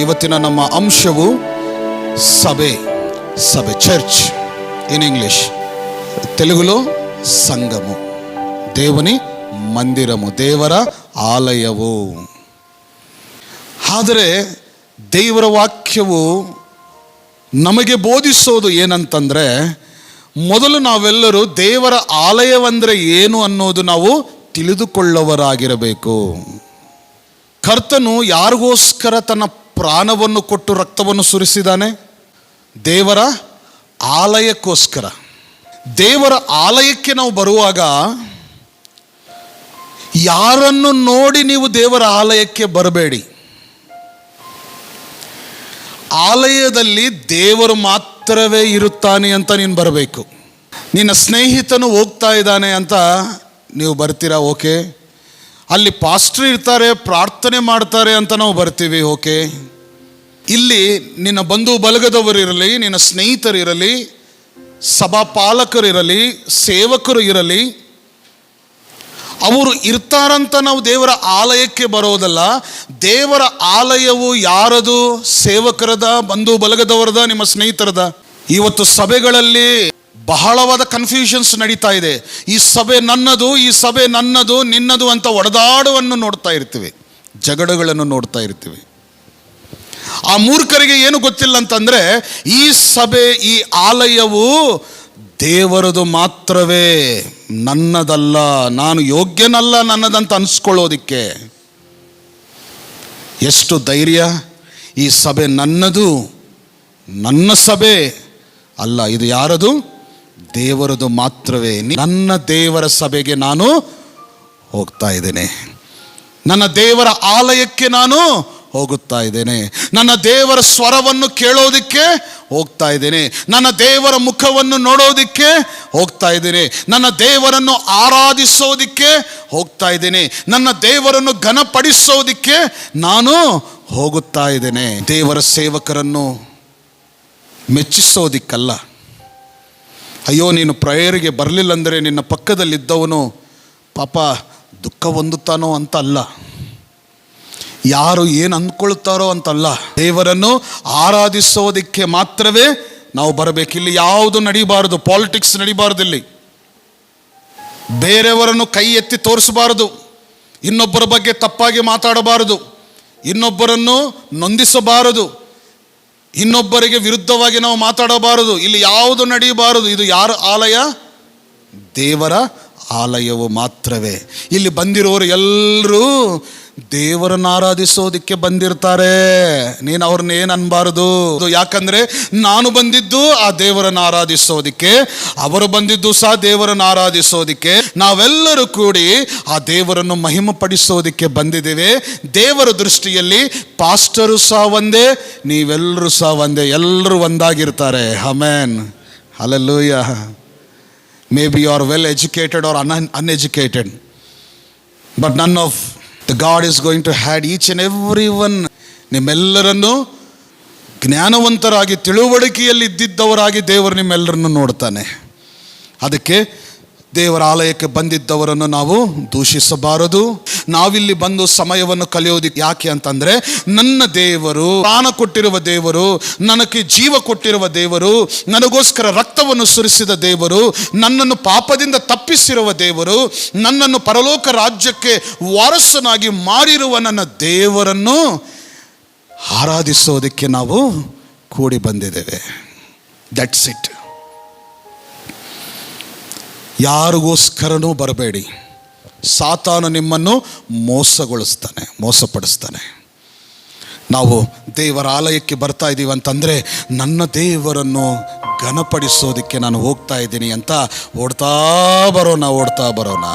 ಇವತ್ತಿನ ನಮ್ಮ ಅಂಶವು సభే సభే చర్చ్ ఇన్ ఇంగ్లీష్ తెలుగులో సంఘము దేవుని మందిరము ದೇವರ ಆಲಯವು ಆದರೆ ದೇವರ ವಾಕ್ಯವು ನಮಗೆ ಬೋಧಿಸೋದು ಏನಂತಂದರೆ ಮೊದಲು ನಾವೆಲ್ಲರೂ ದೇವರ ಆಲಯವಂದರೆ ಏನು ಅನ್ನೋದು ನಾವು ತಿಳಿದುಕೊಳ್ಳುವರಾಗಿರಬೇಕು ಕರ್ತನು ಯಾರಿಗೋಸ್ಕರ ತನ್ನ ಪ್ರಾಣವನ್ನು ಕೊಟ್ಟು ರಕ್ತವನ್ನು ಸುರಿಸಿದಾನೆ ದೇವರ ಆಲಯಕ್ಕೋಸ್ಕರ. ದೇವರ ಆಲಯಕ್ಕೆ ನಾವು ಬರುವಾಗ ಯಾರನ್ನು ನೋಡಿ ನೀವು ದೇವರ ಆಲಯಕ್ಕೆ ಬರಬೇಡಿ. ಆಲಯದಲ್ಲಿ ದೇವರು ಮಾತ್ರವೇ ಇರುತ್ತಾನೆ ಅಂತ ನೀನು ಬರಬೇಕು. ನಿನ್ನ ಸ್ನೇಹಿತನು ಹೋಗ್ತಾ ಇದ್ದಾನೆ ಅಂತ ನೀವು ಬರ್ತೀರಾ? ಓಕೆ. ಅಲ್ಲಿ ಪಾಸ್ಟ್ರ್ ಇರ್ತಾರೆ, ಪ್ರಾರ್ಥನೆ ಮಾಡ್ತಾರೆ ಅಂತ ನಾವು ಬರ್ತೀವಿ, ಓಕೆ? ಇಲ್ಲಿ ನಿನ್ನ ಬಂಧು ಬಲಗದವರಿರಲಿ ನಿನ್ನ ಸ್ನೇಹಿತರಿರಲಿ ಸಭಾಪಾಲಕರಿರಲಿ ಸೇವಕರು ಇರಲಿ, ಅವರು ಇರ್ತಾರಂತ ನಾವು ದೇವರ ಆಲಯಕ್ಕೆ ಬರೋದಲ್ಲ, ದೇವರ ಆಲಯವು ಯಾರದು? ಸೇವಕರದ, ಬಂಧು ಬಲಗದವರದ ನಿಮ್ಮ ಸ್ನೇಹಿತರದ? ಇವತ್ತು ಸಭೆಗಳಲ್ಲಿ ಬಹಳವಾದ ಕನ್ಫ್ಯೂಷನ್ಸ್ ನಡೀತಾ ಇದೆ. ಈ ಸಭೆ ನನ್ನದು, ಈ ಸಭೆ ನನ್ನದು, ನಿನ್ನದು ಅಂತ ಒಡೆದಾಡುವನ್ನು ನೋಡ್ತಾ ಇರ್ತೀವಿ. ಜಗಳಗಳನ್ನು ನೋಡ್ತಾ ಇರ್ತೀವಿ. ಆ ಮೂರ್ಖರಿಗೆ ಏನು ಗೊತ್ತಿಲ್ಲ ಅಂತಂದರೆ, ಈ ಸಭೆ, ಈ ಆಲಯವು ದೇವರದು ಮಾತ್ರವೇ. ನನ್ನದಲ್ಲ, ನಾನು ಯೋಗ್ಯನಲ್ಲ ನನ್ನದಂತ ಅನ್ಸ್ಕೊಳ್ಳೋದಿಕ್ಕೆ. ಎಷ್ಟು ಧೈರ್ಯ, ಈ ಸಭೆ ನನ್ನದು, ನನ್ನ ಸಭೆ ಅಲ್ಲ, ಇದು ಯಾರದು? ದೇವರದು ಮಾತ್ರವೇ. ನನ್ನ ದೇವರ ಸಭೆಗೆ ನಾನು ಹೋಗ್ತಾ ಇದ್ದೇನೆ. ನನ್ನ ದೇವರ ಆಲಯಕ್ಕೆ ನಾನು ಹೋಗುತ್ತಾ ಇದ್ದೇನೆ. ನನ್ನ ದೇವರ ಸ್ವರವನ್ನು ಕೇಳೋದಕ್ಕೆ ಹೋಗ್ತಾ ಇದ್ದೇನೆ. ನನ್ನ ದೇವರ ಮುಖವನ್ನು ನೋಡೋದಕ್ಕೆ ಹೋಗ್ತಾ ಇದ್ದೇನೆ. ನನ್ನ ದೇವರನ್ನು ಆರಾಧಿಸೋದಕ್ಕೆ ಹೋಗ್ತಾ ಇದ್ದೇನೆ. ನನ್ನ ದೇವರನ್ನು ಘನಪಡಿಸೋದಕ್ಕೆ ನಾನು ಹೋಗುತ್ತಾ ಇದ್ದೇನೆ. ದೇವರ ಸೇವಕರನ್ನು ಮೆಚ್ಚಿಸೋದಿಕ್ಕಲ್ಲ. ಅಯ್ಯೋ, ನೀನು ಪ್ರೇಯರಿಗೆ ಬರಲಿಲ್ಲ ಅಂದರೆ ನಿನ್ನ ಪಕ್ಕದಲ್ಲಿದ್ದವನು ಪಾಪ ದುಃಖ ಹೊಂದುತ್ತಾನೋ ಅಂತ ಅಲ್ಲ ಯಾರು ಏನು ಅಂದ್ಕೊಳ್ತಾರೋ ಅಂತಲ್ಲ. ದೇವರನ್ನು ಆರಾಧಿಸೋದಕ್ಕೆ ಮಾತ್ರವೇ ನಾವು ಬರಬೇಕು. ಇಲ್ಲಿ ಯಾವುದು ನಡಿಬಾರದು, ಪಾಲಿಟಿಕ್ಸ್ ನಡಿಬಾರದು ಇಲ್ಲಿ. ಬೇರೆಯವರನ್ನು ಕೈ ಎತ್ತಿ ತೋರಿಸಬಾರದು. ಇನ್ನೊಬ್ಬರ ಬಗ್ಗೆ ತಪ್ಪಾಗಿ ಮಾತಾಡಬಾರದು. ಇನ್ನೊಬ್ಬರನ್ನು ನೊಂದಿಸಬಾರದು. ಇನ್ನೊಬ್ಬರಿಗೆ ವಿರುದ್ಧವಾಗಿ ನಾವು ಮಾತಾಡಬಾರದು. ಇಲ್ಲಿ ಯಾವುದು ನಡೆಯಬಾರದು. ಇದು ಯಾರ ಆಲಯ? ದೇವರ ಆಲಯವು ಮಾತ್ರವೇ. ಇಲ್ಲಿ ಬಂದಿರೋರು ಎಲ್ಲರೂ ದೇವರನ್ನು ಆರಾಧಿಸೋದಕ್ಕೆ ಬಂದಿರ್ತಾರೆ. ನೀನು ಅವ್ರನ್ನ ಏನು ಅನ್ಬಾರದು? ಯಾಕಂದ್ರೆ ನಾನು ಬಂದಿದ್ದು ಆ ದೇವರನ್ನು ಆರಾಧಿಸೋದಕ್ಕೆ, ಅವರು ಬಂದಿದ್ದು ಸಹ ದೇವರನ್ನು ಆರಾಧಿಸೋದಕ್ಕೆ. ನಾವೆಲ್ಲರೂ ಕೂಡಿ ಆ ದೇವರನ್ನು ಮಹಿಮಪಡಿಸೋದಕ್ಕೆ ಬಂದಿದ್ದೇವೆ. ದೇವರ ದೃಷ್ಟಿಯಲ್ಲಿ ಪಾಸ್ಟರು ಸಹ ಒಂದೇ, ನೀವೆಲ್ಲರೂ ಸಹ ಒಂದೇ, ಎಲ್ಲರೂ ಒಂದಾಗಿರ್ತಾರೆ. Amen alleluia may be you are well educated or un uneducated but none of the God is going to had each and every one ನಿಮ್ಮೆಲ್ಲರನ್ನು ಜ್ಞಾನವಂತರಾಗಿ ತಿಳುವಳಿಕೆಯಲ್ಲಿ ಇದ್ದಿದ್ದವರಾಗಿ ದೇವರು ನಿಮ್ಮೆಲ್ಲರನ್ನು ನೋಡ್ತಾನೆ. ಅದಕ್ಕೆ ದೇವರ ಆಲಯಕ್ಕೆ ಬಂದಿದ್ದವರನ್ನು ನಾವು ದೂಷಿಸಬಾರದು. ನಾವಿಲ್ಲಿ ಬಂದು ಸಮಯವನ್ನು ಕಲಿಯೋದಕ್ಕೆ ಯಾಕೆ ಅಂತಂದ್ರೆ, ನನ್ನ ದೇವರು, ಪ್ರಾಣ ಕೊಟ್ಟಿರುವ ದೇವರು, ನನಗೆ ಜೀವ ಕೊಟ್ಟಿರುವ ದೇವರು, ನನಗೋಸ್ಕರ ರಕ್ತವನ್ನು ಸುರಿಸಿದ ದೇವರು, ನನ್ನನ್ನು ಪಾಪದಿಂದ ತಪ್ಪಿಸಿರುವ ದೇವರು, ನನ್ನನ್ನು ಪರಲೋಕ ರಾಜ್ಯಕ್ಕೆ ವಾರಸ್ಸನಾಗಿ ಮಾರಿರುವ ನನ್ನ ದೇವರನ್ನು ಆರಾಧಿಸೋದಕ್ಕೆ ನಾವು ಕೂಡಿ ಬಂದಿದ್ದೇವೆ. ದಟ್ಸ್ ಇಟ್ ಯಾರಿಗೋಸ್ಕರನೂ ಬರಬೇಡಿ. ಸಾತಾನು ನಿಮ್ಮನ್ನು ಮೋಸಗೊಳಿಸ್ತಾನೆ, ಮೋಸಪಡಿಸ್ತಾನೆ. ನಾವು ದೇವರ ಆಲಯಕ್ಕೆ ಬರ್ತಾ ಇದ್ದೀವಿ ಅಂತಂದರೆ ನನ್ನ ದೇವರನ್ನು ಘನಪಡಿಸೋದಕ್ಕೆ ನಾನು ಹೋಗ್ತಾ ಇದ್ದೀನಿ ಅಂತ ಓಡ್ತಾ ಬರೋಣ ಓಡ್ತಾ ಬರೋಣ.